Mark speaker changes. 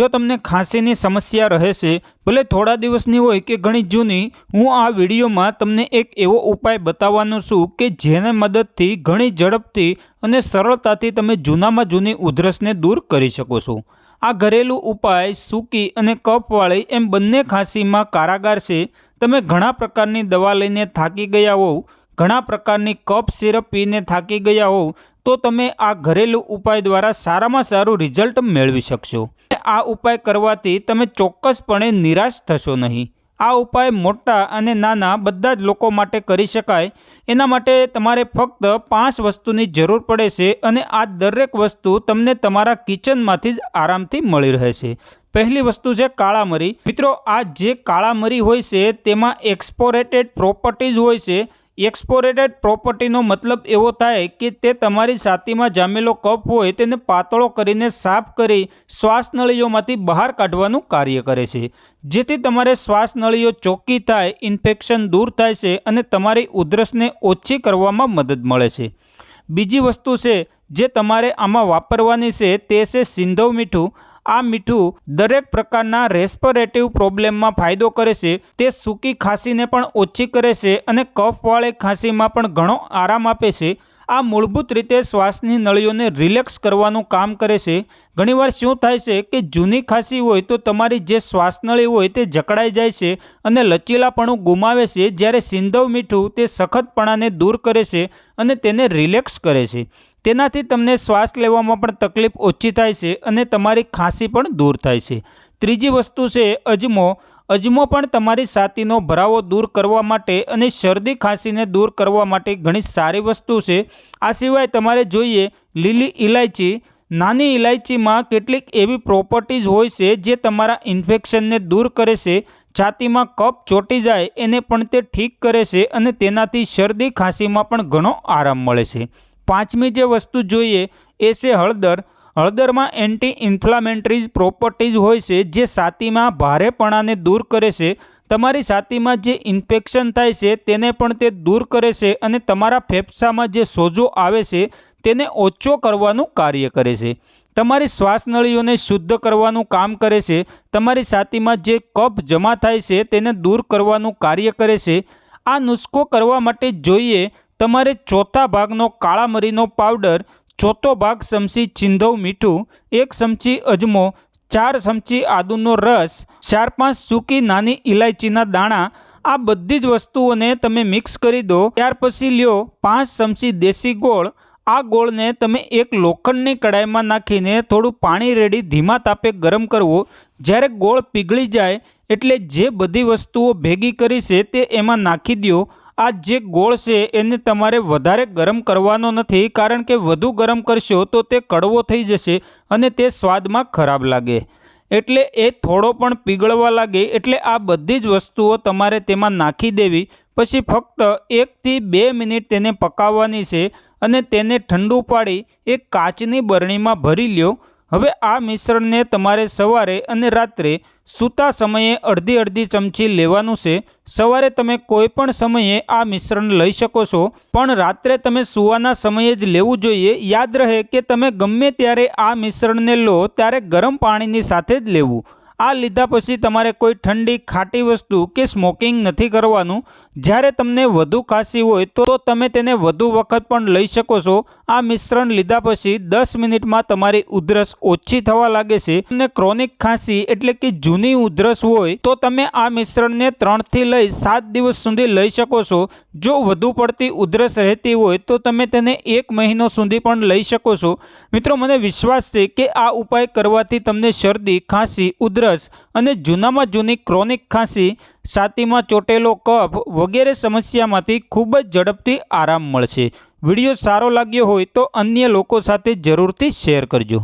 Speaker 1: જો તમને ખાંસીની સમસ્યા રહેશે, ભલે થોડા દિવસની હોય કે ઘણી જૂની, હું આ વિડીયોમાં તમને એક એવો ઉપાય બતાવવાનો છું કે જેને મદદથી ઘણી ઝડપથી અને સરળતાથી તમે જૂનામાં જૂની ઉધરસને દૂર કરી શકો છો. આ ઘરેલું ઉપાય સૂકી અને કફવાળી એમ બંને ખાંસીમાં કારાગાર છે. તમે ઘણા પ્રકારની દવા લઈને થાકી ગયા હોવ, ઘણા પ્રકારની કફ સિરપ પીને થાકી ગયા હોવ તો તમે આ ઘરેલું ઉપાય દ્વારા સારામાં સારું રિઝલ્ટ મેળવી શકશો. આ ઉપાય કરવાથી તમે ચોક્કસપણે નિરાશ થશો નહીં. આ ઉપાય મોટા અને નાના બધા જ લોકો માટે કરી શકાય. એના માટે તમારે ફક્ત પાંચ વસ્તુની જરૂર પડે છે અને આ દરેક વસ્તુ તમને તમારા કિચનમાંથી જ આરામથી મળી રહે છે પહેલી વસ્તુ છે કાળા મરી મિત્રો, આ જે કાળા મરી હોય છે તેમાં એક્સપોરેટેડ પ્રોપર્ટીઝ હોય છે એક્સપોરેટેડ પ્રોપર્ટીનો મતલબ એવો થાય કે તે તમારી છાતીમાં જામેલો કફ હોય તેને પાતળો કરીને સાફ કરી શ્વાસનળીઓમાંથી બહાર કાઢવાનું કાર્ય કરે છે. જેથી તમારે શ્વાસનળીઓ ચોખ્ખી થાય, ઇન્ફેક્શન દૂર થાય છે અને તમારી ઉધરસને ઓછી કરવામાં મદદ મળે છે. બીજી વસ્તુ છે, જે તમારે આમાં વાપરવાની છે તે છે સિંધવ મીઠું. આ મીઠું દરેક પ્રકારના રેસ્પરેટિવ પ્રોબ્લેમમાં ફાયદો કરે છે. તે સૂકી ખાંસીને પણ ઓછી કરે છે અને કફવાળી ખાંસીમાં પણ ઘણો આરામ આપે છે. આ મૂળભૂત રીતે શ્વાસની નળીઓને રિલેક્સ કરવાનું કામ કરે છે. ઘણીવાર શું થાય છે કે જૂની ખાંસી હોય તો તમારી જે શ્વાસનળી હોય તે જકડાઈ જાય છે અને લચીલાપણું ગુમાવે છે જ્યારે સિંધવ મીઠું તે સખતપણાને દૂર કરે છે અને તેને રિલેક્સ કરે છે. તેનાથી તમને શ્વાસ લેવામાં પણ તકલીફ ઓછી થાય છે અને તમારી ખાંસી પણ દૂર થાય છે. ત્રીજી વસ્તુ છે અજમો. અજમો પણ તમારી છાતીનો ભરાવો દૂર કરવા માટે અને શરદી ખાંસીને દૂર કરવા માટે ઘણી સારી વસ્તુ છે. આ સિવાય તમારે જોઈએ, લીલી ઇલાયચી નાની ઇલાયચીમાં કેટલીક એવી પ્રોપર્ટીઝ હોય છે જે તમારા ઇન્ફેક્શનને દૂર કરે છે. છાતીમાં કફ ચોટી જાય, એને પણ તે ઠીક કરે છે અને તેનાથી શરદી ખાંસીમાં પણ ઘણો આરામ મળે છે. પાંચમી જે વસ્તુ જોઈએ, એ છે હળદર. હળદરમાં એન્ટી ઇન્ફ્લામેન્ટરી પ્રોપર્ટીઝ હોય છે, જે છાતીમાં ભારેપણાને દૂર કરે છે. તમારી છાતીમાં જે ઇન્ફેક્શન થાય છે, તેને પણ તે દૂર કરે છે અને તમારા ફેફસામાં જે સોજો આવે છે, તેને ઓછો કરવાનું કાર્ય કરે છે. તમારી શ્વાસનળીઓને શુદ્ધ કરવાનું કામ કરે છે. તમારી છાતીમાં જે કફ જમા થાય છે, તેને દૂર કરવાનું કાર્ય કરે છે. આ નુસ્ખો કરવા માટે જોઈએ, તમારે ચોથા ભાગનો કાળા મરીનો પાવડર ચોથો ભાગ ચમચી ચિંધવ મીઠું, એક ચમચી અજમો, ચાર ચમચી આદુનો રસ, ચાર પાંચ સૂકી નાની ઇલાયચીના દાણા, આ બધી જ વસ્તુઓને તમે મિક્સ કરી દો. ત્યાર પછી લ્યો પાંચ ચમચી દેશી ગોળ. આ ગોળને તમે એક લોખંડની કડાઈમાં નાખીને થોડું પાણી રેડી ધીમા તાપે ગરમ કરવો. જ્યારે ગોળ પીગળી જાય, એટલે જે બધી વસ્તુઓ ભેગી કરી છે તે એમાં નાખી દો આ જે ગોળ છે, એને તમારે વધારે ગરમ કરવાનો નથી, કારણ કે વધુ ગરમ કરશો તો તે કડવો થઈ જશે અને તે સ્વાદમાં ખરાબ લાગે. એટલે એ થોડો પણ પીગળવા લાગે, એટલે આ બધી જ વસ્તુઓ તમારે તેમાં નાખી દેવી. પછી ફક્ત એકથી બે મિનિટ તેને પકાવવાની છે અને તેને ઠંડુ પાડી, એક કાચની બરણીમાં ભરી લ્યો. હવે આ મિશ્રણને તમારે સવારે અને રાત્રે સૂતા સમયે અડધી અડધી ચમચી લેવાનું છે. સવારે તમે કોઈ પણ સમયે આ મિશ્રણ લઈ શકો છો. પણ રાત્રે તમે સૂવાના સમયે જ લેવું જોઈએ. યાદ રહે કે તમે ગમે ત્યારે આ મિશ્રણને લો, ત્યારે ગરમ પાણીની સાથે જ લેવું. આ લીધા પછી તમારે કોઈ ઠંડી, ખાટી વસ્તુ કે સ્મોકિંગ નથી કરવાનું. જ્યારે તમને વધુ ખાંસી હોય તો તમે તેને વધુ વખત પણ લઈ શકો છો. આ મિશ્રણ લીધા પછી દસ મિનિટમાં તમારી ઉધરસ ઓછી થવા લાગે છે. અને ક્રોનિક ખાંસી એટલે કે જૂની ઉધરસ હોય તો તમે આ મિશ્રણને ત્રણથી લઈ સાત દિવસ સુધી લઈ શકો છો. જો વધુ પડતી ઉધરસ રહેતી હોય તો તમે તેને એક મહિનો સુધી પણ લઈ શકો છો. મિત્રો, મને વિશ્વાસ છે કે આ ઉપાય કરવાથી તમને શરદી, ખાંસી, ઉધરસ ઉધરસ અને જૂનામાં જૂની ક્રોનિક ખાંસી, છાતીમાં ચોટેલો કફ વગેરે સમસ્યામાંથી ખૂબ જ ઝડપથી આરામ મળશે. વીડિયો સારો લાગ્યો હોય તો અન્ય લોકો સાથે જરૂરથી શેર કરજો.